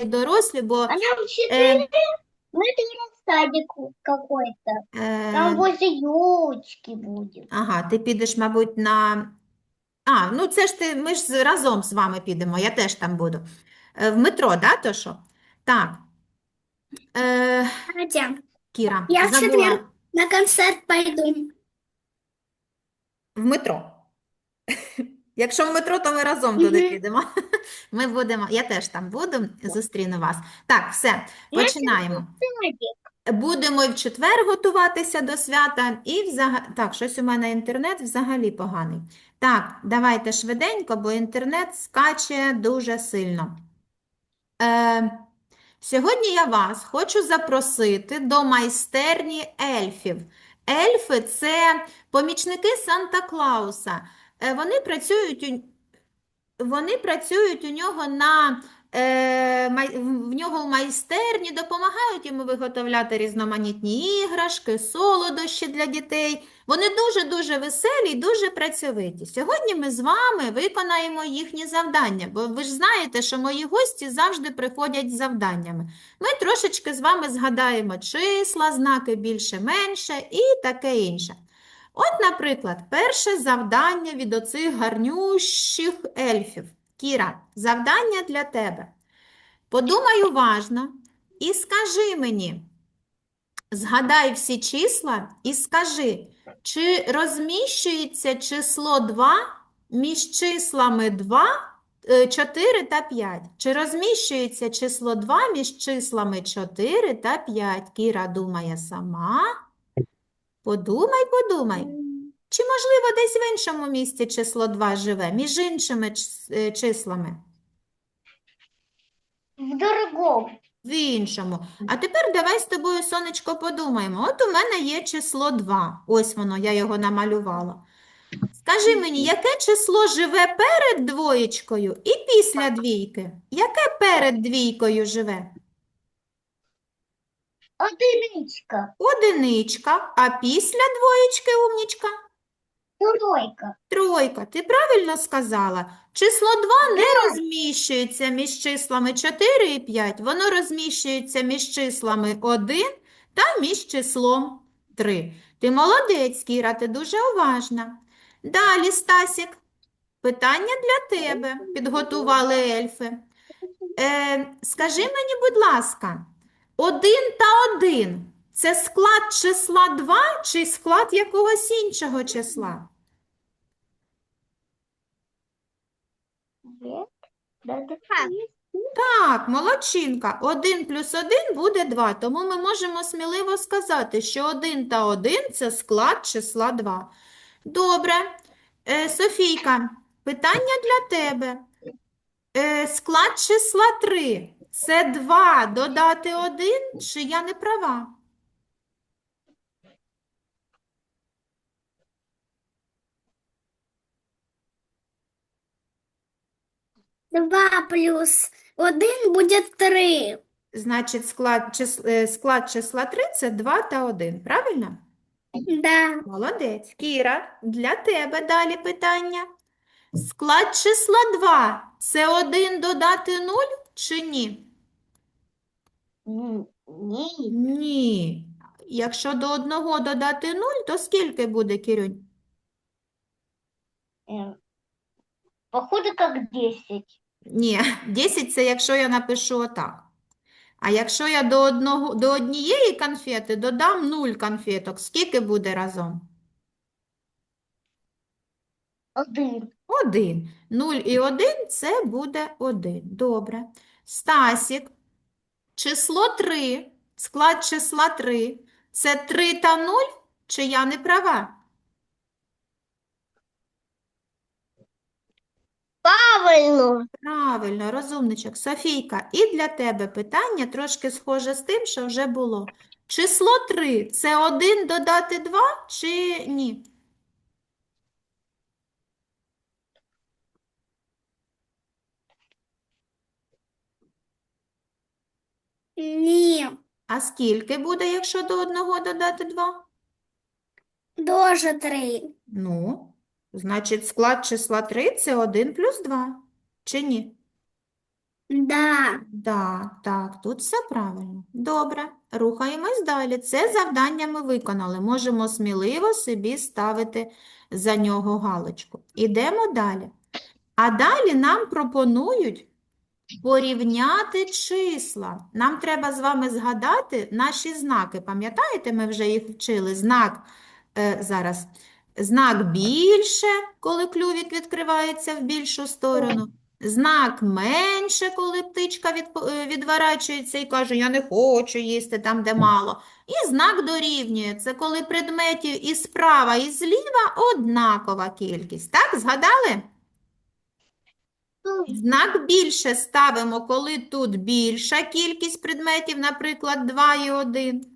дорослі, бо А нам е, четыре, ну это садик какой-то. Там е, возле елочки будет. ага, ти підеш, мабуть, на. А, ну це ж ти, ми ж з- разом з вами підемо, я теж там буду. Е, В метро, да, то що? Так. Е, Катя, Кіра, Я в забула. четвер на концерт пойду. В метро. Якщо в метро, то ми разом туди підемо. Ми будемо, я теж там буду, зустріну вас. Так, все, починаємо. Будемо і в четвер готуватися до свята, і взагалі... Так, щось у мене інтернет взагалі поганий. Так, давайте швиденько, бо інтернет скаче дуже сильно. Е, сьогодні я вас хочу запросити до майстерні ельфів. Ельфи – це помічники Санта-Клауса. Е, вони працюють у... Вони працюють у нього на е, в нього в майстерні, допомагають йому виготовляти різноманітні іграшки, солодощі для дітей. Вони дуже-дуже веселі і дуже працьовиті. Сьогодні ми з вами виконаємо їхні завдання, бо ви ж знаєте, що мої гості завжди приходять з завданнями. Ми трошечки з вами згадаємо числа, знаки більше-менше і таке інше. От, наприклад, перше завдання від оцих гарнющих ельфів. Кіра, завдання для тебе. Подумай уважно і скажи мені, згадай всі числа і скажи, чи розміщується число 2 між числами 2, е, 4 та 5? Чи розміщується число 2 між числами 4 та 5? Кіра думає сама. Подумай, подумай. Чи, можливо, десь в іншому місці число 2 живе, між іншими е, числами? В другом. В іншому. А тепер давай з тобою, сонечко, подумаємо. От у мене є число 2. Ось воно, я його намалювала. Скажи мені, яке число живе перед двоєчкою і після двійки? Яке перед двійкою живе? Одиничка. Одиничка, а після двоєчки, умнічка? Тройка. Тройка, ти правильно сказала. Число 2 не розміщується між числами 4 і 5. Воно розміщується між числами 1 та між числом 3. Ти молодець, Кіра, ти дуже уважна. Далі, Стасік, питання для тебе. Підготували ельфи. Е, скажи мені, будь ласка, 1 та 1 – це склад числа 2 чи склад якогось іншого числа? Так, молодчинка. 1 плюс 1 буде 2, тому ми можемо сміливо сказати, що 1 та 1 – це склад числа 2. Добре. Е, Софійка, питання для тебе. Е, склад числа 3 – це 2 додати 1, чи я не права? Два плюс один будет три. Значить, склад, чис, е, склад числа 3 – це 2 та 1, правильно? Да. Молодець. Кіра, для тебе далі питання. Склад числа 2 – це 1 додати 0 чи ні? Нет. Ні. Якщо до 1 додати 0, то скільки буде, Кірюнь? Э, Походу, как десять. Ні, 10 – це якщо я напишу отак. А якщо я до, одного, до однієї конфети додам 0 конфеток, скільки буде разом? Один. Один. 0 і 1 – це буде 1. Добре. Стасік. Число 3, склад числа 3 – це 3 та 0, чи я не права? Правильно. Правильно, розумничок. Софійка, і для тебе питання трошки схоже з тим, що вже було. Число 3 – це 1 додати 2 чи ні? Ні. А скільки буде, якщо до 1 додати 2? Тоже три. Ну, значить, склад числа 3 – це 1 плюс 2. Чи ні? Да. Да, так, тут все правильно. Добре, рухаємось далі. Це завдання ми виконали. Можемо сміливо собі ставити за нього галочку. Ідемо далі. А далі нам пропонують порівняти числа. Нам треба з вами згадати наші знаки. Пам'ятаєте, ми вже їх вчили. Знак е, зараз. Знак більше, коли клювік відкривається в більшу сторону. Знак менше, коли птичка відп- е, відворачується і каже, я не хочу їсти там, де мало. І знак дорівнює. Це коли предметів і справа, і зліва однакова кількість. Так, згадали? Знак більше ставимо, коли тут більша кількість предметів, наприклад, 2 і 1.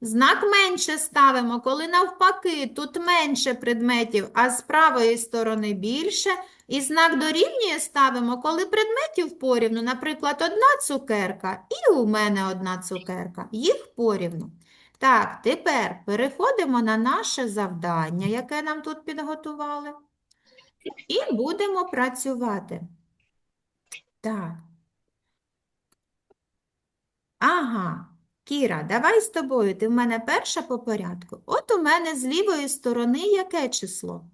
Знак менше ставимо, коли навпаки, тут менше предметів, а з правої сторони більше. І знак дорівнює ставимо, коли предметів порівну, наприклад, одна цукерка і у мене одна цукерка. Їх порівну. Так, тепер переходимо на наше завдання, яке нам тут підготували, і будемо працювати. Так. Ага. Кіра, давай з тобою. Ти в мене перша по порядку. От у мене з лівої сторони яке число?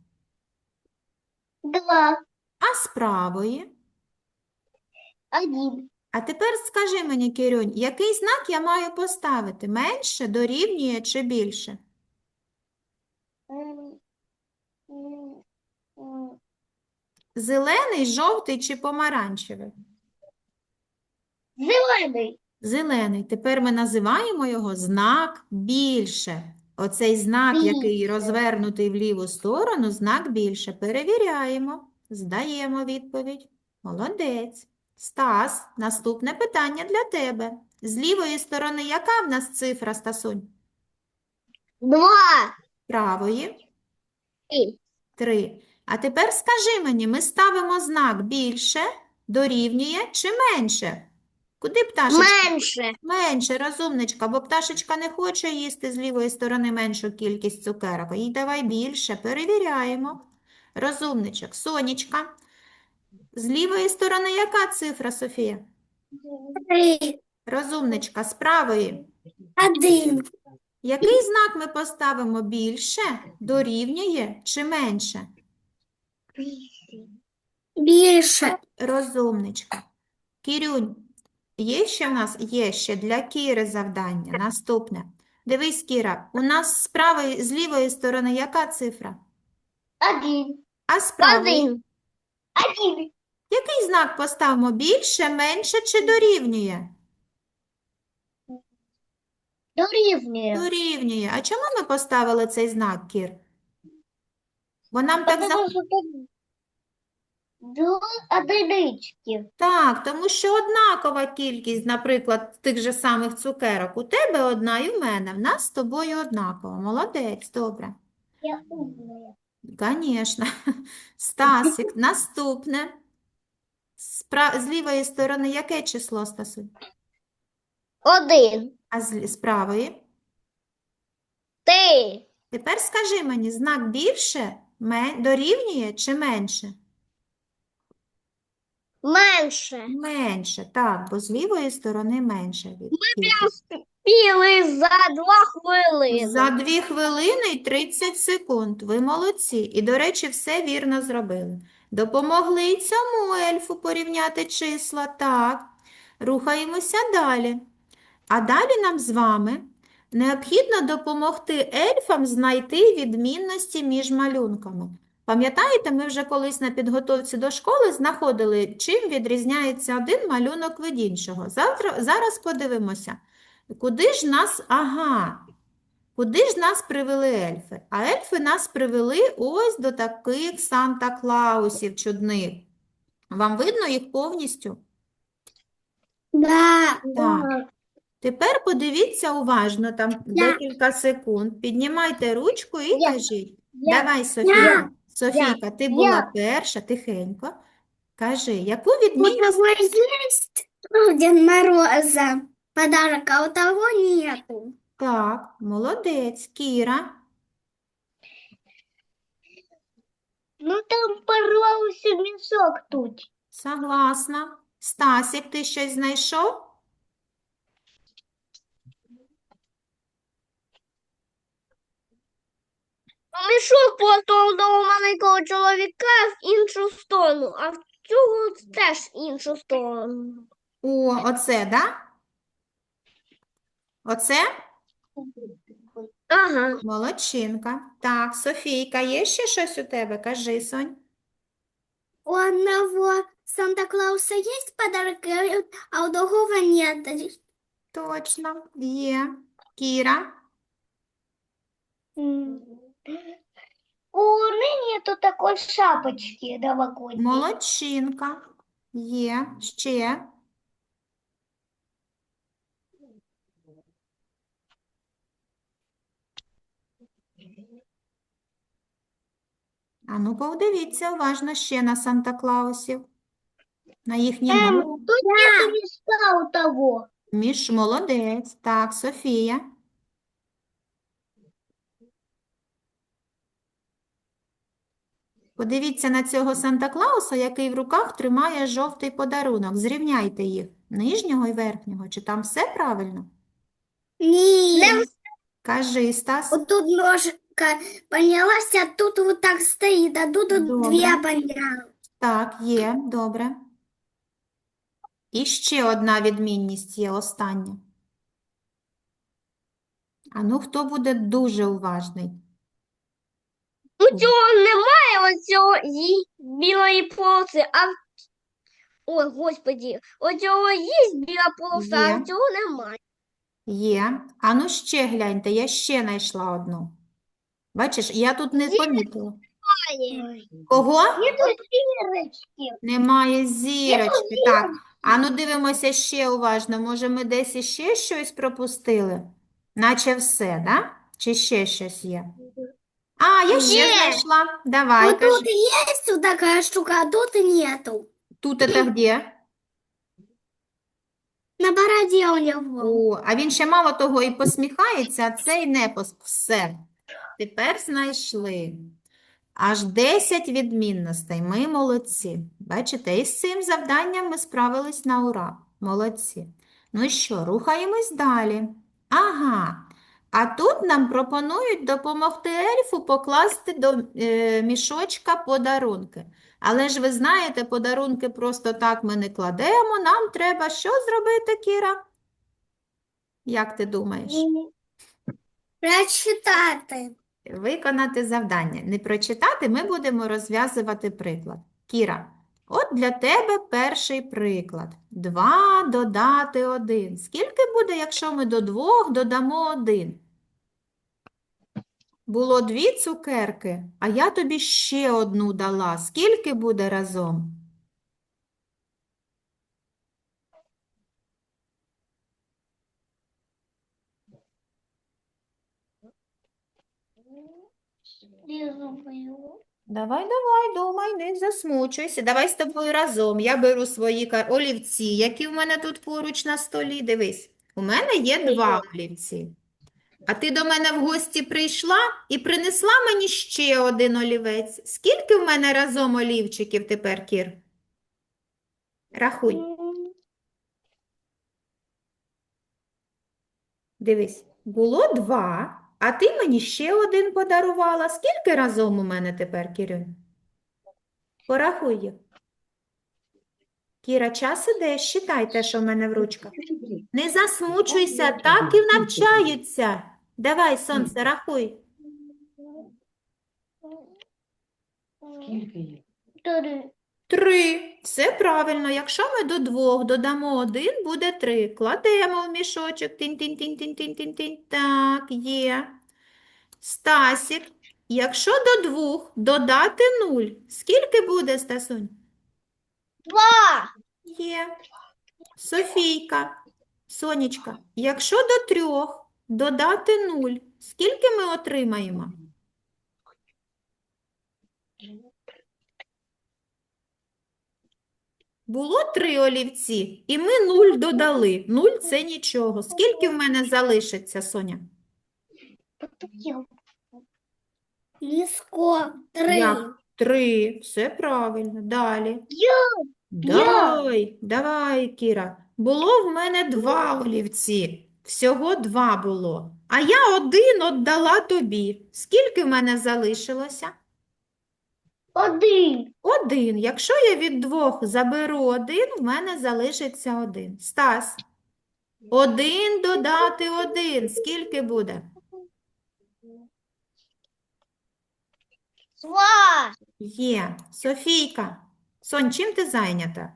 Два. А з правої? Один. А тепер скажи мені, Кірюнь, який знак я маю поставити? Менше, дорівнює чи більше? М, м, м. Зелений, жовтий чи помаранчевий? Зелений. Зелений. Тепер ми називаємо його знак більше. Оцей знак, який розвернутий в ліву сторону, знак більше. Перевіряємо, здаємо відповідь. Молодець. Стас, наступне питання для тебе. З лівої сторони яка в нас цифра, Стасунь? Два. Правої? Три. Три. А тепер скажи мені, ми ставимо знак більше, дорівнює чи менше? Куди пташечка? Менше. Менше, розумничка, бо пташечка не хоче їсти з лівої сторони меншу кількість цукерок. Їй давай більше, перевіряємо. Розумничок, сонечка. З лівої сторони яка цифра, Софія? Три. Розумничка, з правої. Один. Який знак ми поставимо більше, дорівнює чи менше? Більше. Розумничка. Кірюнь, є ще в нас? Є ще для Кіри завдання. Наступне. Дивись, Кіра, у нас з правої, з лівої сторони яка цифра? Один. А з правої? Один. Один. Який знак поставимо? Більше, менше чи дорівнює? Дорівнює. Дорівнює. А чому ми поставили цей знак, Кір? Бо нам так за... Дві одинички. Так, тому що однакова кількість, наприклад, тих же самих цукерок. У тебе одна і в мене. В нас з тобою однакова. Молодець, добре. Я умная. Звісно. Стасик, наступне. З, пра- з лівої сторони яке число, Стасу? Один. А з, з правої? Три. Тепер скажи мені, знак більше дорівнює чи менше? Менше. Менше, так, бо з лівої сторони менше від кількості. Піли за два хвилини. За 2 хвилини і 30 секунд. Ви молодці. І, до речі, все вірно зробили. Допомогли й цьому ельфу порівняти числа. Так. Рухаємося далі. А далі нам з вами необхідно допомогти ельфам знайти відмінності між малюнками. Пам'ятаєте, ми вже колись на підготовці до школи знаходили, чим відрізняється один малюнок від іншого. Завтра, зараз подивимося. Куди ж нас, ага, куди ж нас привели ельфи? А ельфи нас привели ось до таких Санта-Клаусів чудних. Вам видно їх повністю? Да. Так. Тепер подивіться уважно, там декілька секунд. Піднімайте ручку і Я. кажіть. Я. Давай, Софійка. Софійка, ти була перша, тихенько. Кажи, яку У відмінність? у Деда Мороза подарок, а у того нету. Так, молодець, Кіра. Ну там порвався мішок тут. Согласна. Стасік, ти щось знайшов? Мішок просто до маленького чоловіка в іншу сторону, а в цього теж в іншу сторону. О, оце, да? Оце? Ага. Молодчинка. Так, Софійка, є ще щось у тебе? Кажи, Сонь. У одного Санта-Клауса есть подарок, а у другого нет. Точно, є. Кіра. У Лени нету такой шапочки новогодней. Молодчинка. Є. Ще. А ну, подивіться уважно ще на Санта-Клаусів. На їхні Эм, ноги. тут нету мешка у того. Міш, молодець. Так, Софія. Подивіться на цього Санта-Клауса, який в руках тримає жовтий подарунок. Зрівняйте їх, нижнього і верхнього. Чи там все правильно? Нет. Кажи, Стас. Вот тут ножка поднялась, а тут вот так стоит, а тут Добре. две поднялась. Так, є, добре. І ще одна відмінність є, остання. А ну, хто буде дуже уважний? У цього немає оцього їй білої полоси, а Ой, господі, у цього є біла полоса, а Є. в цього немає. Є. А ну ще гляньте, я ще знайшла одну. Бачиш, я тут не помітила. Кого? Немає зірочки. Так. А ну дивимося ще уважно. Може, ми десь іще щось пропустили? Наче все, да? Чи ще щось є? А, я ще Є. знайшла. Давай, Вот кажи. тут есть вот такая штука, а тут нету. Тут это где? На бороде у него. О, а він ще мало того і посміхається, а цей не пос... Все. Тепер знайшли. Аж 10 відмінностей. Ми молодці. Бачите, і з цим завданням ми справились на ура. Молодці. Ну що, рухаємось далі. Ага. А тут нам пропонують допомогти ельфу покласти до е, мішочка подарунки. Але ж ви знаєте, подарунки просто так ми не кладемо. Нам треба що зробити, Кіра? Як ти думаєш? Прочитати. Виконати завдання. Не прочитати, ми будемо розв'язувати приклад. Кіра, от для тебе перший приклад. 2 додати 1. Скільки буде, якщо ми до 2 додамо 1? Було дві цукерки, а я тобі ще одну дала. Скільки буде разом? Давай, давай, думай, не засмучуйся. Давай з тобою разом. Я беру свої кар- олівці, які в мене тут поруч на столі. Дивись, у мене є два олівці. А ти до мене в гості прийшла і принесла мені ще один олівець. Скільки в мене разом олівчиків тепер, Кір? Рахуй. Дивись, було два, а ти мені ще один подарувала. Скільки разом у мене тепер, Кірюнь? Порахуй їх. Кіра, час іде, считай те, що в мене в ручках. Не засмучуйся, так і навчаються. Давай, сонце, рахуй. Три. Три. Все правильно. Якщо ми до двох додамо один, буде три. Кладемо в мішочок. Тінь-тінь-тінь-тінь-тінь-тінь. Так, є. Стасік, якщо до двох додати нуль, скільки буде, Стасунь? Два. Є. Софійка, Сонечка, якщо до трьох додати нуль, скільки ми отримаємо? Було три олівці, і ми нуль додали. Нуль – це нічого. Скільки в мене залишиться, Соня? Низко. Три. Як? Три. Все правильно. Далі. Давай, давай, Кіра. Було в мене два олівці. Всього два було. А я один віддала тобі. Скільки в мене залишилося? Один. Один. Якщо я від двох заберу один, в мене залишиться один. Стас, один додати один. Скільки буде? Два. Є. Софійка. Сонь, чим ти зайнята?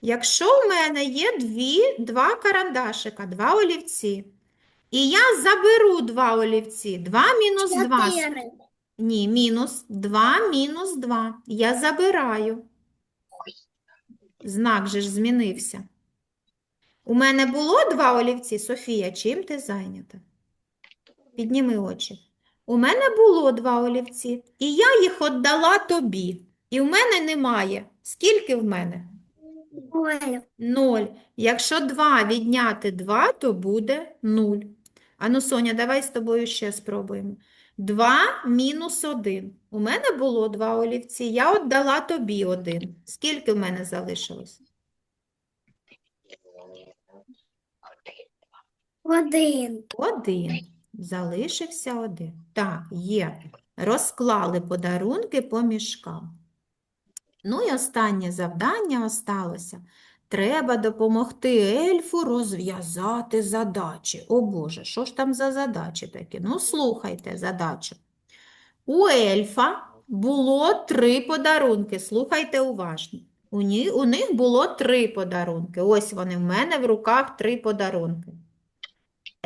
Якщо в мене є дві, два карандашика, два олівці, і я заберу два олівці, два мінус два. Ні, мінус, два мінус два. Я забираю. Знак же ж змінився. У мене було два олівці, Софія, чим ти зайнята? Підніми очі. У мене було два олівці, і я їх віддала тобі. І в мене немає. Скільки в мене? Ноль. Якщо 2 відняти 2, то буде 0. Ану, Соня, давай з тобою ще спробуємо. 2 мінус 1. У мене було два олівці, я віддала тобі один. Скільки в мене залишилось? Один. Один. Залишився один. Так, є. Розклали подарунки по мішкам. Ну і останнє завдання осталося. Треба допомогти ельфу розв'язати задачі. О Боже, що ж там за задачі такі? Ну, слухайте задачу. У ельфа було три подарунки. Слухайте уважно. У, ні, у них було три подарунки. Ось вони в мене в руках три подарунки.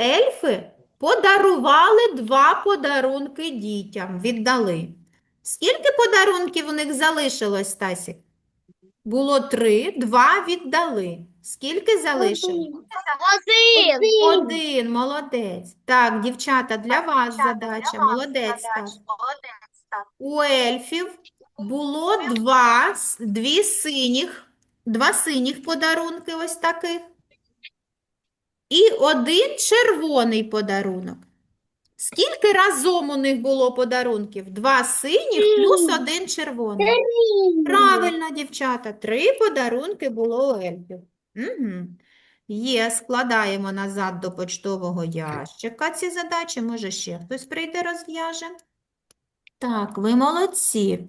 Ельфи подарували два подарунки дітям, віддали. Скільки подарунків у них залишилось, Стасік? Було три, два віддали. Скільки залишилось? Один. Один, молодець. Так, дівчата, для вас задача. Молодець, Стас. У ельфів було два, дві синіх, два синіх подарунки ось таких. І один червоний подарунок. Скільки разом у них було подарунків? Два синіх плюс один червоний. Правильно, дівчата, три подарунки було у ельфів. Угу. Є, складаємо назад до почтового ящика ці задачі. Може, ще хтось прийде, розв'яже. Так, ви молодці.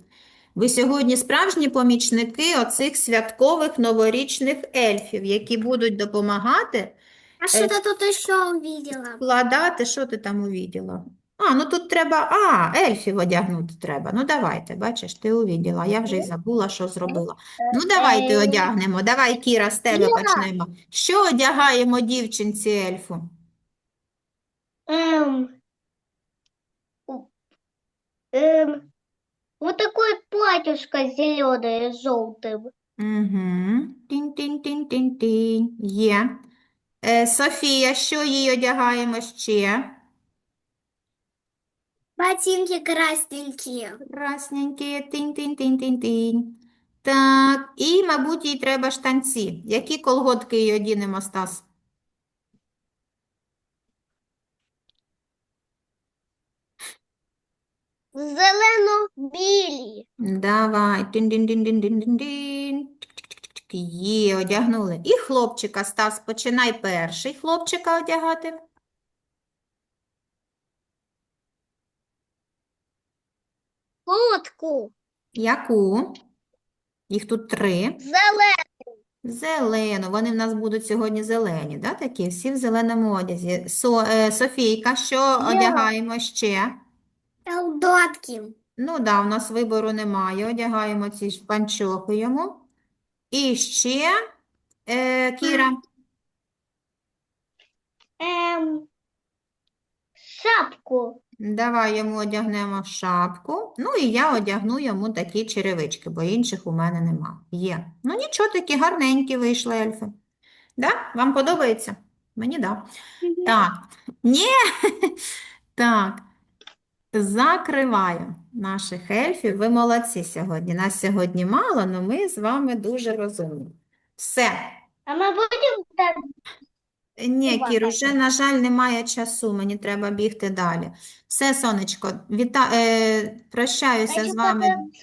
Ви сьогодні справжні помічники оцих святкових новорічних ельфів, які будуть допомагати А что-то тут еще увидела. складати. Що ти там увіділа? А, ну тут треба, а, ельфів одягнути треба. Ну давайте, бачиш, ти увіділа. Я вже й забула, що зробила. Ну давайте Ем. одягнемо. Давай, Кіра, з тебе Кіра. почнемо. Що одягаємо дівчинці ельфу? Эм, эм, вот такое платьишко зеленое с желтым. Угу. Тінь-тінь-тінь-тінь-тінь. Є. Е, Софія, що їй одягаємо ще? Ботинки красненькие. Красненькі, тинь-тинь-тинь-тинь-тинь. Так, і, мабуть, їй треба штанці. Які колготки їй одінемо, Стас? Зелено-білі. Давай. Тин-дин-дин-дин-дин-дин-дин. Чик-чик-чик-чик. Є, одягнули. І хлопчика, Стас, починай перший хлопчика одягати. Куртку. Яку? Їх тут три. Зелену. Зелену. Вони в нас будуть сьогодні зелені, да, такі? Всі в зеленому одязі. Со, е, Софійка, що одягаємо ще? Солдатки. Ну да, у нас вибору немає. Одягаємо ці ж панчохи йому. І ще, е, Кіра, Эм, шапку. давай йому одягнемо шапку. Ну і я одягну йому такі черевички, бо інших у мене нема. Є. Ну нічого, такі гарненькі вийшли ельфи. Да? Вам подобається? Мені да. Так. Ні. Так. Закриваю наших ельфів. Ви молодці сьогодні. Нас сьогодні мало, але ми з вами дуже розумні. Все. А ми будемо. Ні, Кір, уже, на жаль, немає часу, мені треба бігти далі. Все, сонечко, віта... е, прощаюся з вами.